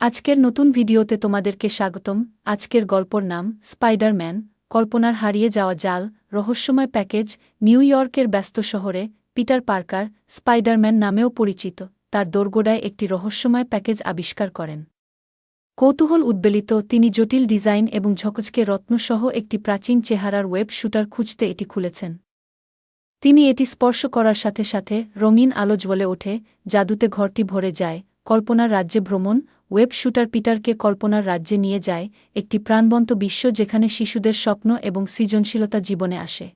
আজকের নতুন ভিডিওতে তোমাদেরকে স্বাগতম। আজকের গল্পর নাম স্পাইডারম্যান। কল্পনার হারিয়ে যাওয়া জাল, রহস্যময় প্যাকেজ, নিউ ইয়র্কের ব্যস্ত শহরে পিটার পার্কার স্পাইডারম্যান নামেও পরিচিত। তার দোরগোড়ায় একটি রহস্যময় প্যাকেজ আবিষ্কার করেন। কৌতূহল উদ্বেলিত, তিনি জটিল ডিজাইন এবং ঝকচকে রত্নসহ একটি প্রাচীন চেহারার ওয়েব শুটার খুঁজতে এটি খুলেছেন। তিনি এটি স্পর্শ করার সাথে সাথে রঙিন আলো জ্বলে ওঠে, জাদুতে ঘরটি ভরে যায়। কল্পনার রাজ্যে ভ্রমণ, ওয়েব শুটার পিটারকে কল্পনার রাজ্যে নিয়ে যায়, একটি প্রাণবন্ত বিশ্ব যেখানে শিশুদের স্বপ্ন এবং সৃজনশীলতা জীবনে আসে।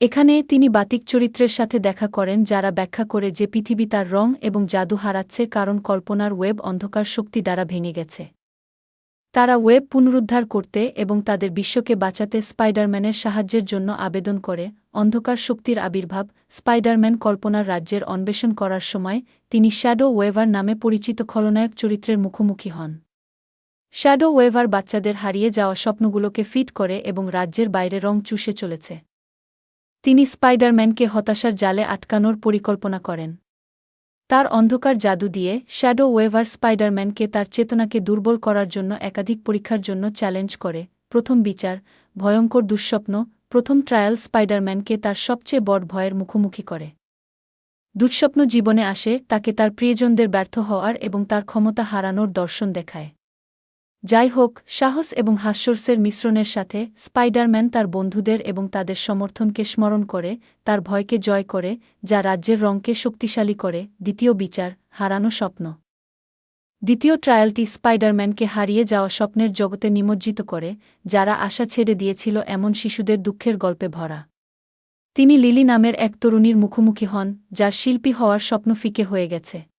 এখানে তিনি বাতিক চরিত্রের সাথে দেখা করেন, যারা ব্যাখ্যা করে যে পৃথিবী তার রং এবং জাদু হারাচ্ছে কারণ কল্পনার ওয়েব অন্ধকার শক্তি দ্বারা ভেঙে গেছে। তারা ওয়েব পুনরুদ্ধার করতে এবং তাদের বিশ্বকে বাঁচাতে স্পাইডারম্যানের সাহায্যের জন্য আবেদন করে, অন্ধকার শক্তির আবির্ভাব, স্পাইডারম্যান কল্পনার রাজ্যের অন্বেষণ করার সময় তিনি শ্যাডো ওয়েভার নামে পরিচিত খলনায়ক চরিত্রের মুখোমুখি হন। শ্যাডো ওয়েভার বাচ্চাদের হারিয়ে যাওয়া স্বপ্নগুলোকে ফিট করে এবং রাজ্যের বাইরে রং চুষে চলেছে। তিনি স্পাইডারম্যানকে হতাশার জালে আটকানোর পরিকল্পনা করেন। তার অন্ধকার জাদু দিয়ে শ্যাডো ওয়েভার স্পাইডারম্যানকে তার চেতনাকে দুর্বল করার জন্য একাধিক পরীক্ষার জন্য চ্যালেঞ্জ করে। প্রথম বিচার, ভয়ঙ্কর দুঃস্বপ্ন, প্রথম ট্রায়াল স্পাইডারম্যানকে তার সবচেয়ে বড় ভয়ের মুখোমুখি করে। দুঃস্বপ্ন জীবনে আসে, তাকে তার প্রিয়জনদের ব্যর্থ হওয়ার এবং তার ক্ষমতা হারানোর দর্শন দেখায়। যাই হোক সাহস এবং হাস্যর্সের মিশ্রণের সাথে স্পাইডারম্যান তার বন্ধুদের এবং তাদের সমর্থনকে স্মরণ করে, তার ভয়কে জয় করে, যা রাজ্যের রঙকে শক্তিশালী করে, দ্বিতীয় বিচার, হারানো স্বপ্ন। দ্বিতীয় ট্রায়ালটি স্পাইডারম্যানকে হারিয়ে যাওয়া স্বপ্নের জগতে নিমজ্জিত করে, যারা আশা ছেড়ে দিয়েছিল এমন শিশুদের দুঃখের গল্পে ভরা। তিনি লিলি নামের এক তরুণীর মুখোমুখি হন, যার শিল্পী হওয়ার স্বপ্ন ফিকে হয়ে গেছে।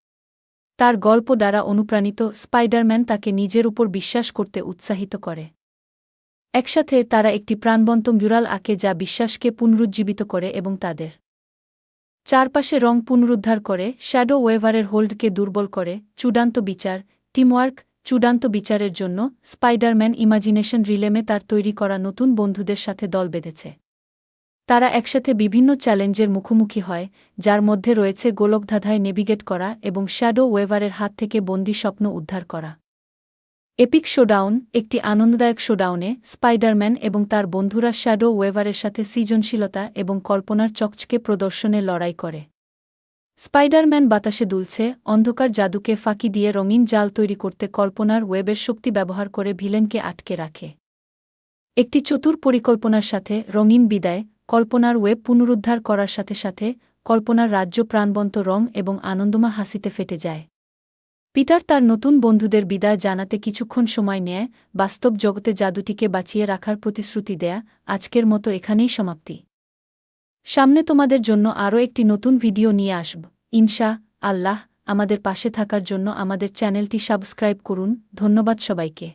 তার গল্প দ্বারা অনুপ্রাণিত স্পাইডারম্যান তাকে নিজের উপর বিশ্বাস করতে উৎসাহিত করে। একসাথে তারা একটি প্রাণবন্ত মিউরাল আঁকে যা বিশ্বাসকে পুনরুজ্জীবিত করে এবং তাদের চারপাশে রং পুনরুদ্ধার করে, শ্যাডো ওয়েভারের হোল্ডকে দুর্বল করে, চূড়ান্ত বিচার, টিমওয়ার্ক, চূড়ান্ত বিচারের জন্য স্পাইডারম্যান ইমাজিনেশন রিলেমে তার তৈরি করা নতুন বন্ধুদের সাথে দল বেঁধেছে। তারা একসাথে বিভিন্ন চ্যালেঞ্জের মুখোমুখি হয়, যার মধ্যে রয়েছে গোলকধাঁধায় নেভিগেট করা এবং শ্যাডো ওয়েভারের হাত থেকে বন্দি স্বপ্ন উদ্ধার করা। এপিক শোডাউন, একটি আনন্দদায়ক শোডাউনে, স্পাইডারম্যান এবং তার বন্ধুরা শ্যাডো ওয়েভারের সাথে সৃজনশীলতা এবং কল্পনার চকচকে প্রদর্শনে লড়াই করে। স্পাইডারম্যান বাতাসে দুলছে, অন্ধকার জাদুকে ফাঁকি দিয়ে রঙিন জাল তৈরি করতে কল্পনার ওয়েবের শক্তি ব্যবহার করে ভিলেনকে আটকে রাখে। একটি চতুর পরিকল্পনার সাথে রঙিন বিদায় কল্পনার ওয়েব পুনরুদ্ধার করার সাথে সাথে কল্পনার রাজ্য প্রাণবন্ত রং এবং আনন্দমা হাসিতে ফেটে যায়। পিটার তার নতুন বন্ধুদের বিদায় জানাতে কিছুক্ষণ সময় নেয়, বাস্তব জগতে জাদুটিকে বাঁচিয়ে রাখার প্রতিশ্রুতি দেয়া, আজকের মতো এখানেই সমাপ্তি। সামনে তোমাদের জন্য আরও একটি নতুন ভিডিও নিয়ে আসব। ইনশা, আল্লাহ আমাদের পাশে থাকার জন্য আমাদের চ্যানেলটি সাবস্ক্রাইব করুন, ধন্যবাদ সবাইকে।